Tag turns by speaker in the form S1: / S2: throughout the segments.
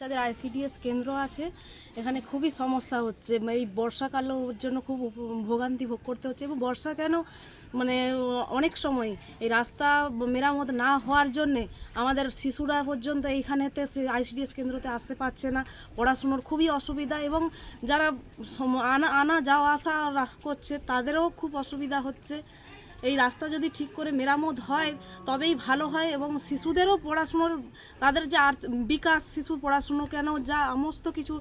S1: যাদের আইসিডিএস কেন্দ্র আছে, এখানে খুবই সমস্যা হচ্ছে। এই বর্ষাকালের জন্য খুব ভোগান্তি ভোগ করতে হচ্ছে এবং বর্ষা কেন? মানে অনেক সময় এই রাস্তা মেরামত না হওয়ার জন্যে আমাদের শিশুরা পর্যন্ত এইখানেতে সে আইসিডিএস কেন্দ্রতে আসতে পারছে না। পড়াশুনোর খুবই অসুবিধা এবং যারা আনা আনা যাওয়া আসা করছে, তাদেরও খুব অসুবিধা হচ্ছে। এই রাস্তা যদি ঠিক করে মেরামত হয়, তবেই ভালো হয় এবং শিশুদেরও পড়াশুনোর, তাদের যে আর বিকাশ, শিশুর পড়াশুনো কেন, যা সমস্ত কিছু,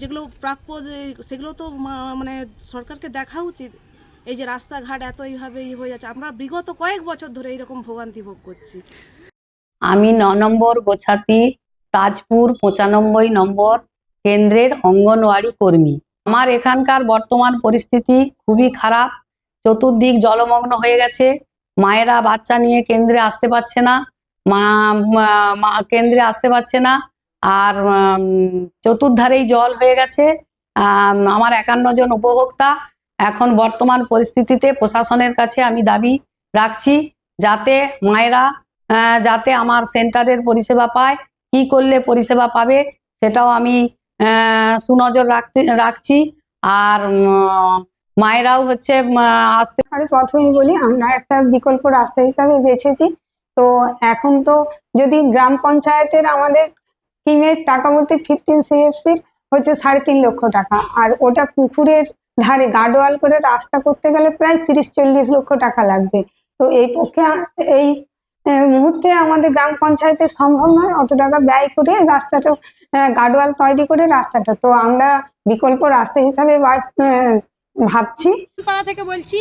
S1: যেগুলো প্রাপ্য যে, সেগুলো তো মানে সরকারকে দেখা উচিত। এই যে রাস্তাঘাট এত এইভাবে ই হয়ে যাচ্ছে, আমরা বিগত কয়েক বছর ধরে এইরকম ভোগান্তি ভোগ করছি।
S2: আমি ন নম্বর গোছাতি, তাজপুর পঁচানব্বই নম্বর কেন্দ্রের অঙ্গনওয়াড়ি কর্মী। আমার এখানকার বর্তমান পরিস্থিতি খুবই খারাপ। চতুর্দিক জলমগ্ন হয়ে গেছে। মায়েরা বাচ্চা নিয়ে কেন্দ্রে আসতে পারছে না। মা কেন্দ্রে আসতে পারছে না। আর চতুর্ধারেই জল হয়ে গেছে। আমার একান্ন জন উপভোক্তা। এখন বর্তমান পরিস্থিতিতে প্রশাসনের কাছে আমি দাবি রাখছি যাতে মায়েরা যাতে আমার সেন্টারের পরিষেবা পায়, কি করলে পরিষেবা পাবে সেটাও আমি সুনজর রাখতে, রাখছি। আর মায়েরাও হচ্ছে আসতে
S3: আমি প্রথমেই বলি, আমরা একটা বিকল্প রাস্তা হিসাবে বেছেছি। তো এখন তো যদি গ্রাম পঞ্চায়েতের আমাদের স্কিমের টাকা বলতে ফিফটিন সিএফসির হচ্ছে সাড়ে তিন লক্ষ টাকা। আর ওটা পুকুরের ধারে গার্ডওয়াল করে রাস্তা করতে গেলে প্রায় তিরিশ চল্লিশ লক্ষ টাকা লাগবে। তো এই পক্ষে এই মুহূর্তে আমাদের গ্রাম পঞ্চায়েতের সম্ভব নয় অত টাকা ব্যয় করে রাস্তাটা গার্ডওয়াল তৈরি করে রাস্তাটা। তো আমরা বিকল্প রাস্তা হিসাবে ভাবছি।
S4: পাড়া থেকে বলছি,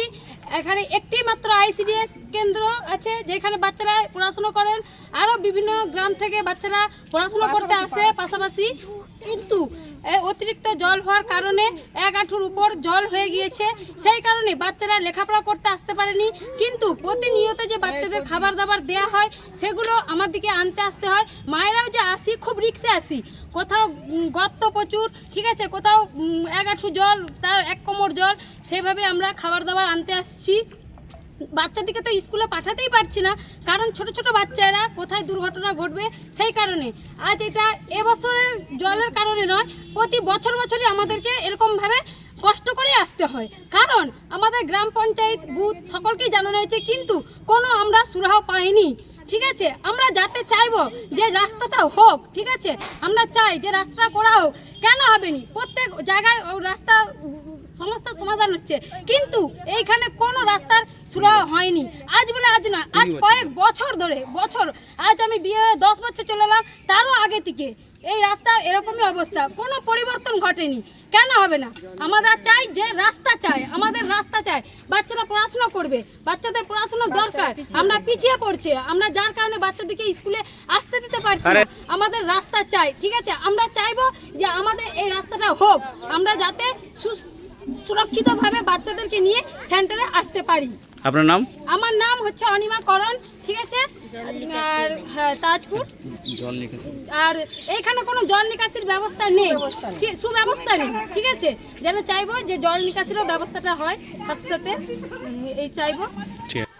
S4: এখানে একটি মাত্র আইসিডিএস কেন্দ্র আছে, যেখানে বাচ্চারা পড়াশুনো করেন। আরও বিভিন্ন গ্রাম থেকে বাচ্চারা পড়াশুনো করতে আসে পাশাপাশি। কিন্তু অতিরিক্ত জল হওয়ার কারণে এক আঁঠুর উপর জল হয়ে গিয়েছে। সেই কারণে বাচ্চারা লেখাপড়া করতে আসতে পারেনি। কিন্তু প্রতিনিয়ত যে বাচ্চাদের খাবার দাবার দেয়া হয়, সেগুলো আমার দিকে আনতে আসতে হয়। মায়েরাও যে আসি, খুব রিক্সে আসি। কোথাও গর্ত প্রচুর, ঠিক আছে? কোথাও এক আঁঠু জল, তার এক কোমর জল, সেভাবে আমরা খাবার দাবার আনতে আসছি। বাচ্চাদিকে তো স্কুলে পাঠাতেই পারছি না। কারণ ছোট ছোট বাচ্চারা কোথায় দুর্ঘটনা ঘটবে সেই কারণে। আজ এটা এবছরের জলের কারণে নয়, প্রতি বছর বছরই আমাদেরকে এরকমভাবে কষ্ট করে আসতে হয়। কারণ আমাদের গ্রাম পঞ্চায়েত বুথ সকলকেই জানানো হয়েছে, কিন্তু কোনো আমরা সুরাহ পাইনি। ঠিক আছে? আমরা যাতে চাইব যে রাস্তাটা হোক, ঠিক আছে? আমরা চাই যে রাস্তা করা হোক। কেন হবে নি প্রত্যেক জায়গায় রাস্তা সমস্যার সমাধান হচ্ছে। কিন্তু এইখানে কোনো রাস্তার সুরাহা হয়নি। আজ বলে আজ না আজ কয়েক বছর ধরে বছর। আজ আমি বিয়ে দশ বছর চলে এলাম তারও আগে থেকে। এই রাস্তার এরকমই অবস্থা কোনো পরিবর্তন ঘটেনি। কেন হবে না? আমরা চাই যে রাস্তা চাই আমাদের রাস্তা চাই। বাচ্চারা পড়াশোনা করবে বাচ্চাদের পড়াশোনা দরকার। আমরা পিছিয়ে পড়ছে আমরা যার কারণে বাচ্চাদেরকে স্কুলে আসতে দিতে পারছি না। আমাদের রাস্তা চাই ঠিক আছে? আমরা চাইব যে আমাদের এই রাস্তাটা হোক আমরা যাতে সু- সুরক্ষিতভাবে বাচ্চাদেরকে নিয়ে সেন্টারে আসতে পারি।
S5: আপনার নাম?
S4: আমার নাম হচ্ছে অনিমা করণ ঠিক আছে? আর হ্যাঁ, তাজপুর।
S5: জল নিকাশি।
S4: আর এইখানে কোনো জল নিকাশির ব্যবস্থা নেই। ঠিক সুব্যবস্থা নেই ঠিক আছে? যেন চাইব যে জল নিকাশিরও ব্যবস্থাটা হয় সাথে সাথে এই চাইব।
S5: ঠিক আছে।